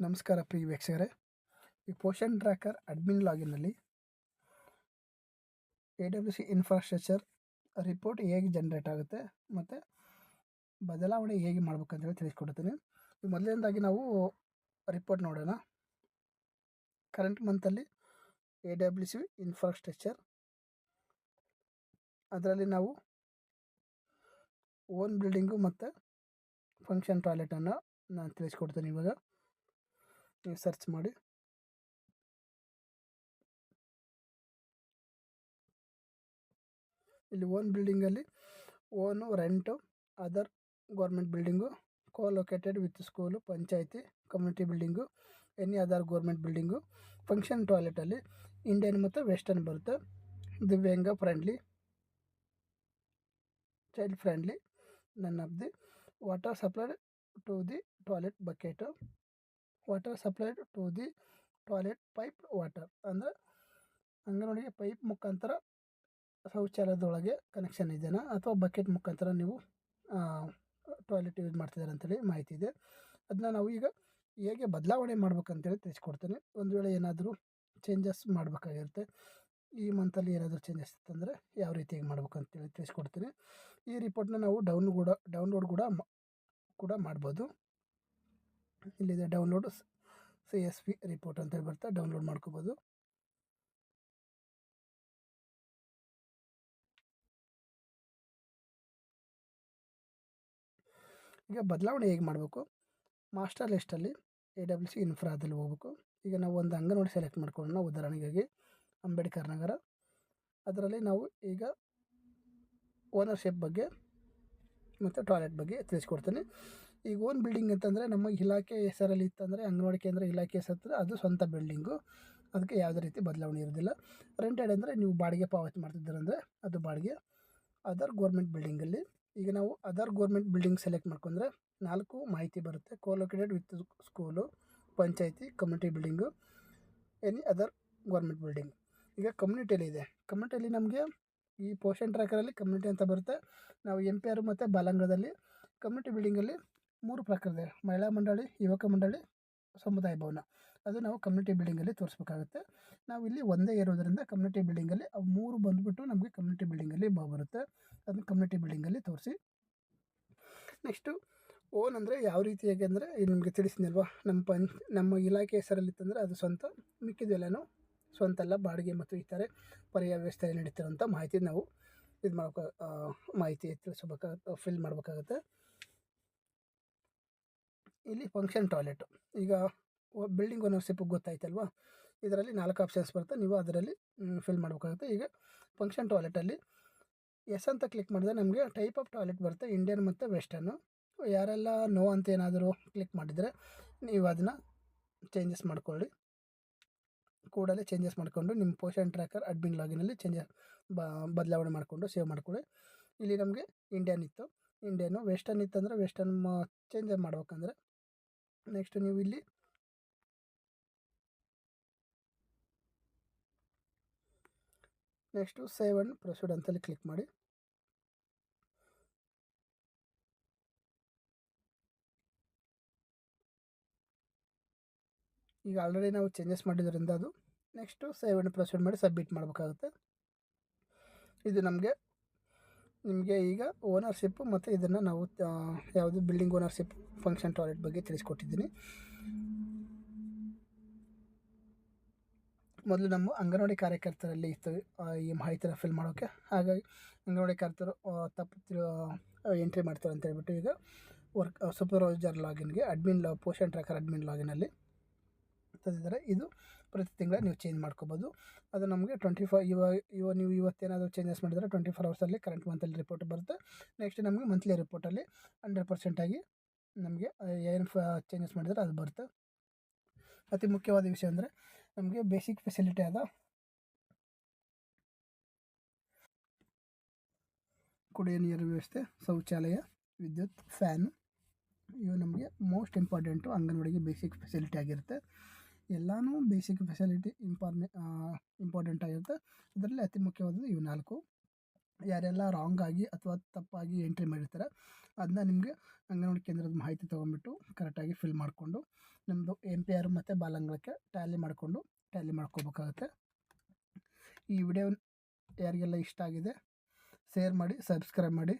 ನಮಸ್ಕಾರ ಪ್ರಿಯ ವೀಕ್ಷಕರೇ. ಈ Poshan tracker admin ಲಾಗಿನ್ನಲ್ಲಿ A W C infrastructure report ಹೇಗೆ ಜನ್ರೇಟ್ ಆಗುತ್ತೆ ಮತ್ತು ಬದಲಾವಣೆ ಹೇಗೆ ಮಾಡ್ಬೇಕಂತೇಳಿ ತಿಳಿಸ್ಕೊಡ್ತೀನಿ. ಈಗ ಮೊದಲನೇದಾಗಿ ನಾವು ರಿಪೋರ್ಟ್ ನೋಡೋಣ. ಕರೆಂಟ್ ಮಂತಲ್ಲಿ ಎ ಡಬ್ಲ್ಯೂ ಸಿ ಇನ್ಫ್ರಾಸ್ಟ್ರಕ್ಚರ್ ಅದರಲ್ಲಿ ನಾವು ಓನ್ ಬಿಲ್ಡಿಂಗು ಮತ್ತು ಫಂಕ್ಷನ್ ಟಾಯ್ಲೆಟನ್ನು ನಾನು ತಿಳಿಸ್ಕೊಡ್ತೀನಿ ಇವಾಗ. ನೀವು ಸರ್ಚ್ ಮಾಡಿ. ಇಲ್ಲಿ own ಬಿಲ್ಡಿಂಗಲ್ಲಿ own rent other government building colocated with school panchayat community building any other government building function ಟಾಯ್ಲೆಟಲ್ಲಿ Indian ಮತ್ತು ವೆಸ್ಟರ್ನ್ ಬರುತ್ತೆ. Divyang friendly child friendly none of the water supplied to the toilet bucket water supplied to the toilet pipe water ಅಂದರೆ ಅಂಗನವಾಡಿಗೆ pipe ಮುಖಾಂತರ ಶೌಚಾಲಯದೊಳಗೆ connection ಇದೆಯಾ ಅಥವಾ bucket ಮುಖಾಂತರ ನೀವು toilet use ಮಾಡ್ತಿದ್ದಾರೆ ಅಂತೇಳಿ ಮಾಹಿತಿ ಇದೆ. ಅದನ್ನ ನಾವು ಈಗ ಹೇಗೆ ಬದಲಾವಣೆ ಮಾಡ್ಬೇಕಂತೇಳಿ ತಿಳಿಸ್ಕೊಡ್ತೀನಿ. ಒಂದು ವೇಳೆ ಏನಾದರೂ ಚೇಂಜಸ್ ಮಾಡಬೇಕಾಗಿರುತ್ತೆ. ಈ ಮಂತಲ್ಲಿ ಏನಾದರೂ ಚೇಂಜಸ್ ಇತ್ತಂದರೆ ಯಾವ ರೀತಿಯಾಗಿ ಮಾಡ್ಬೇಕಂತೇಳಿ ತಿಳಿಸ್ಕೊಡ್ತೀನಿ. ಈ ರಿಪೋರ್ಟ್ನ ನಾವು ಡೌನ್ ಕೂಡ ಡೌನ್ಲೋಡ್ ಕೂಡ ಕೂಡ ಮಾಡ್ಬೋದು. ಇಲ್ಲಿದೆ download C S P report ಅಂತೇಳಿ ಬರ್ತಾ ಡೌನ್ಲೋಡ್ ಮಾಡ್ಕೋಬೋದು. ಈಗ ಬದಲಾವಣೆ ಹೇಗೆ ಮಾಡಬೇಕು? ಮಾಸ್ಟರ್ ಲಿಸ್ಟಲ್ಲಿ ಎ ಡಬ್ಲ್ಯೂ ಸಿ ಇನ್ಫ್ರಾದಲ್ಲಿ ಹೋಗ್ಬೇಕು. ಈಗ ನಾವು ಒಂದು ಅಂಗನವಾಡಿ ಸೆಲೆಕ್ಟ್ ಮಾಡ್ಕೊಳ್ಳೋಣ ಉದಾಹರಣೆಗಾಗಿ ಅಂಬೇಡ್ಕರ್ ನಗರ. ಅದರಲ್ಲಿ ನಾವು ಈಗ ಓನರ್ಶಿಪ್ ಬಗ್ಗೆ ಮತ್ತು ಟಾಯ್ಲೆಟ್ ಬಗ್ಗೆ ತಿಳಿಸ್ಕೊಡ್ತೀನಿ. ಈಗ ಓನ್ ಬಿಲ್ಡಿಂಗ್ ಅಂತಂದರೆ ನಮ್ಮ ಇಲಾಖೆ ಹೆಸರಲ್ಲಿ ಇತ್ತಂದರೆ ಅಂಗನವಾಡಿ ಕೇಂದ್ರ ಇಲಾಖೆ ಹೆಸರು ಅದು ಸ್ವಂತ ಬಿಲ್ಡಿಂಗು ಅದಕ್ಕೆ ಯಾವುದೇ ರೀತಿ ಬದಲಾವಣೆ ಇರೋದಿಲ್ಲ. ರೆಂಟೆಡ್ ಅಂದರೆ ನೀವು ಬಾಡಿಗೆ ಪಾವತಿ ಮಾಡ್ತಿದ್ದೀರಂದರೆ ಅದು ಬಾಡಿಗೆ. ಅದರ್ ಗೋರ್ಮೆಂಟ್ ಬಿಲ್ಡಿಂಗಲ್ಲಿ ಈಗ ನಾವು ಅದರ್ ಗೋರ್ಮೆಂಟ್ ಬಿಲ್ಡಿಂಗ್ ಸೆಲೆಕ್ಟ್ ಮಾಡ್ಕೊಂಡ್ರೆ ನಾಲ್ಕು ಮಾಹಿತಿ ಬರುತ್ತೆ. Colocated with school panchayat community building any other government building ಈಗ ಕಮ್ಯುನಿಟಿಯಲ್ಲಿ ಇದೆ. ಕಮ್ಯುನಿಟಿಯಲ್ಲಿ ನಮಗೆ ಈ ಪೋಷನ್ ಟ್ರ್ಯಾಕರಲ್ಲಿ ಕಮ್ಯುನಿಟಿ ಅಂತ ಬರುತ್ತೆ. ನಾವು ಎಂ ಪಿ ಆರ್ ಮತ್ತು ಬಾಲಂಗದಲ್ಲಿ ಕಮ್ಯುನಿಟಿ ಬಿಲ್ಡಿಂಗಲ್ಲಿ ಮೂರು ಇದೆ. ಮಹಿಳಾ ಮಂಡಳಿ, ಯುವಕ ಮಂಡಳಿ, ಸಮುದಾಯ ಭವನ. ಅದು ನಾವು ಕಮ್ಯುನಿಟಿ ಬಿಲ್ಡಿಂಗಲ್ಲಿ ತೋರಿಸ್ಬೇಕಾಗುತ್ತೆ. ನಾವು ಇಲ್ಲಿ ಒಂದೇ ಇರೋದರಿಂದ ಕಮ್ಯುನಿಟಿ ಬಿಲ್ಡಿಂಗಲ್ಲಿ ಅವು ಮೂರು ಬಂದುಬಿಟ್ಟು ನಮಗೆ ಕಮ್ಯುನಿಟಿ ಬಿಲ್ಡಿಂಗಲ್ಲಿ ಬರುತ್ತೆ. ಅದನ್ನು ಕಮ್ಯುನಿಟಿ ಬಿಲ್ಡಿಂಗಲ್ಲಿ ತೋರಿಸಿ. ನೆಕ್ಸ್ಟು ಓನ್ ಅಂದರೆ ಯಾವ ರೀತಿಯಾಗಿ ಅಂದರೆ ನಿಮಗೆ ತಿಳಿಸಿದ್ನಲ್ವಾ? ನಮ್ಮ ಪಂಚ್, ನಮ್ಮ ಇಲಾಖೆ ಹೆಸರಲ್ಲಿತ್ತಂದರೆ ಅದು ಸ್ವಂತ ಮಿಕ್ಕಿದೆಲ್ಲನೂ ಸ್ವಂತ ಬಾಡಿಗೆ ಮತ್ತು ಇತರೆ ಪರ್ಯಾಯ ವ್ಯವಸ್ಥೆಯಲ್ಲಿ ನಡೀತಿರೋಂಥ ಮಾಹಿತಿ ನಾವು ಇದು ಮಾಡ್ಕೊ ಮಾಹಿತಿ ತಿಳಿಸ್ಬೇಕಾಗುತ್ತೆ ಫಿಲ್ ಮಾಡಬೇಕಾಗುತ್ತೆ. ಇಲ್ಲಿ ಫಂಕ್ಷನ್ ಟಾಯ್ಲೆಟು ಈಗ ಬಿಲ್ಡಿಂಗ್ ಓನರ್ಶಿಪ್ ಗೊತ್ತಾಯ್ತಲ್ವಾ? ಇದರಲ್ಲಿ ನಾಲ್ಕು ಆಪ್ಷನ್ಸ್ ಬರುತ್ತೆ. ನೀವು ಅದರಲ್ಲಿ ಫಿಲ್ ಮಾಡಬೇಕಾಗುತ್ತೆ. ಈಗ ಫಂಕ್ಷನ್ ಟಾಯ್ಲೆಟಲ್ಲಿ ಎಸ್ ಅಂತ ಕ್ಲಿಕ್ ಮಾಡಿದ್ರೆ ನಮಗೆ ಟೈಪ್ ಆಫ್ ಟಾಯ್ಲೆಟ್ ಬರುತ್ತೆ. ಇಂಡಿಯನ್ ಮತ್ತು ವೆಸ್ಟರ್ನು ಯಾರೆಲ್ಲ ನೋ ಅಂತ ಏನಾದರೂ ಕ್ಲಿಕ್ ಮಾಡಿದರೆ ನೀವು ಅದನ್ನು ಚೇಂಜಸ್ ಮಾಡ್ಕೊಳ್ಳಿ. ಕೂಡಲೇ ಚೇಂಜಸ್ ಮಾಡಿಕೊಂಡು ನಿಮ್ಮ ಪೋಷನ್ ಟ್ರ್ಯಾಕರ್ ಅಡ್ಮಿನ್ ಲಾಗಿನಲ್ಲಿ ಚೇಂಜಸ್ ಬದಲಾವಣೆ ಮಾಡಿಕೊಂಡು ಸೇವ್ ಮಾಡಿಕೊಳ್ಳಿ. ಇಲ್ಲಿ ನಮಗೆ ಇಂಡಿಯನ್ ಇತ್ತು. ಇಂಡಿಯನ್ನು ವೆಸ್ಟರ್ನ್ ಇತ್ತಂದರೆ ವೆಸ್ಟರ್ನ್ ಚೇಂಜ್ ಮಾಡ್ಬೇಕಂದ್ರೆ ನೆಕ್ಸ್ಟ್ ನೀವು ಇಲ್ಲಿ ನೆಕ್ಸ್ಟು ಸೇವ್ ಆ್ಯಂಡ್ ಪ್ರೊಸೀಡ್ ಅಂತಲ್ಲಿ ಕ್ಲಿಕ್ ಮಾಡಿ. ಈಗ ಆಲ್ರೆಡಿ ನಾವು ಚೇಂಜಸ್ ಮಾಡಿದ್ರಿಂದ ಅದು ನೆಕ್ಸ್ಟು ಅಂಡ್ ಪ್ರೊಸೀಡ್ ಮಾಡಿ ಸಬ್ಮಿಟ್ ಮಾಡಬೇಕಾಗುತ್ತೆ. ಇದು ನಮಗೆ, ನಿಮಗೆ ಈಗ ಓನರ್ಶಿಪ್ಪು ಮತ್ತು ಇದನ್ನು ನಾವು ಯಾವುದು ಬಿಲ್ಡಿಂಗ್ ಓನರ್ಶಿಪ್ ಫಂಕ್ಷನ್ ಟಾಯ್ಲೆಟ್ ಬಗ್ಗೆ ತಿಳಿಸ್ಕೊಟ್ಟಿದ್ದೀನಿ. ಮೊದಲು ನಮ್ಮ ಅಂಗನವಾಡಿ ಕಾರ್ಯಕರ್ತರಲ್ಲಿ ಇತ್ತು ಈ ಮಾಹಿತಿನ ಫಿಲ್ ಮಾಡೋಕ್ಕೆ ಹಾಗಾಗಿ ಅಂಗನವಾಡಿ ಕಾರ್ಯಕರ್ತರು ತಪ್ಪು ಎಂಟ್ರಿ ಮಾಡ್ತಾರೆ ಅಂತ ಹೇಳ್ಬಿಟ್ಟು ಈಗ ವರ್ಕ್ ಸೂಪರ್ವೈಸರ್ ಲಾಗಿನ್ಗೆ ಅಡ್ಮಿನ್ ಲಾ ಪೋಷನ್ ಟ್ರ್ಯಾಕರ್ ಅಡ್ಮಿನ್ ಲಾಗಿನಲ್ಲಿ ತಂದಿದ್ದಾರೆ ಇದು ಪ್ರತಿ ತಿಂಗಳ ನೀವು ಚೇಂಜ್ ಮಾಡ್ಕೋಬೋದು. ಅದು ನಮಗೆ ಟ್ವೆಂಟಿ ಫೈ ಇವಾಗ ಇವಾಗ ನೀವು ಇವತ್ತೇನಾದರೂ ಚೇಂಜಸ್ ಮಾಡಿದರೆ ಟ್ವೆಂಟಿ ಫೋರ್ ಅವರ್ಸಲ್ಲಿ ಕರೆಂಟ್ ಮಂತಲ್ಲಿ ರಿಪೋರ್ಟ್ ಬರುತ್ತೆ. ನೆಕ್ಸ್ಟ್ ನಮಗೆ ಮಂತ್ಲಿ ರಿಪೋರ್ಟಲ್ಲಿ ಹಂಡ್ರೆಡ್ ಪರ್ಸೆಂಟಾಗಿ ನಮಗೆ ಏನು ಚೇಂಜಸ್ ಮಾಡಿದರೆ ಅದು ಬರುತ್ತೆ. ಅತಿ ಮುಖ್ಯವಾದ ವಿಷಯ ಅಂದರೆ ನಮಗೆ ಬೇಸಿಕ್ ಫೆಸಿಲಿಟಿ ಆದ ಕುಡಿಯೋ ನೀರು ವ್ಯವಸ್ಥೆ, ಶೌಚಾಲಯ, ವಿದ್ಯುತ್ ಫ್ಯಾನು ಇವು ನಮಗೆ ಮೋಸ್ಟ್ ಇಂಪಾರ್ಟೆಂಟು ಅಂಗನವಾಡಿಗೆ ಬೇಸಿಕ್ ಫೆಸಿಲಿಟಿ ಆಗಿರುತ್ತೆ. ಎಲ್ಲನೂ ಬೇಸಿಕ್ ಫೆಸಿಲಿಟಿ ಇಂಪಾರ್ಮೆ ಇಂಪಾರ್ಟೆಂಟ್ ಆಗಿರುತ್ತೆ. ಅದರಲ್ಲಿ ಅತಿ ಮುಖ್ಯವಾದದ್ದು ಇವು ನಾಲ್ಕು. ಯಾರೆಲ್ಲ ರಾಂಗ್ ಆಗಿ ಅಥವಾ ತಪ್ಪಾಗಿ ಎಂಟ್ರಿ ಮಾಡಿರ್ತಾರೆ ಅದನ್ನ ನಿಮಗೆ ಅಂಗನವಾಡಿ ಕೇಂದ್ರದ ಮಾಹಿತಿ ತೊಗೊಂಡ್ಬಿಟ್ಟು ಕರೆಕ್ಟಾಗಿ ಫಿಲ್ ಮಾಡಿಕೊಂಡು ನಿಮ್ಮದು ಎಂ ಪಿ ಆರ್ ಮತ್ತು ಬಾಲಂಗಳಕ್ಕೆ ಟ್ಯಾಲಿ ಮಾಡಿಕೊಂಡು ಟ್ಯಾಲಿ ಮಾಡ್ಕೋಬೇಕಾಗತ್ತೆ. ಈ ವಿಡಿಯೋ ಯಾರಿಗೆಲ್ಲ ಇಷ್ಟ ಆಗಿದೆ ಶೇರ್ ಮಾಡಿ ಸಬ್ಸ್ಕ್ರೈಬ್ ಮಾಡಿ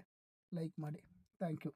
ಲೈಕ್ ಮಾಡಿ. Thank you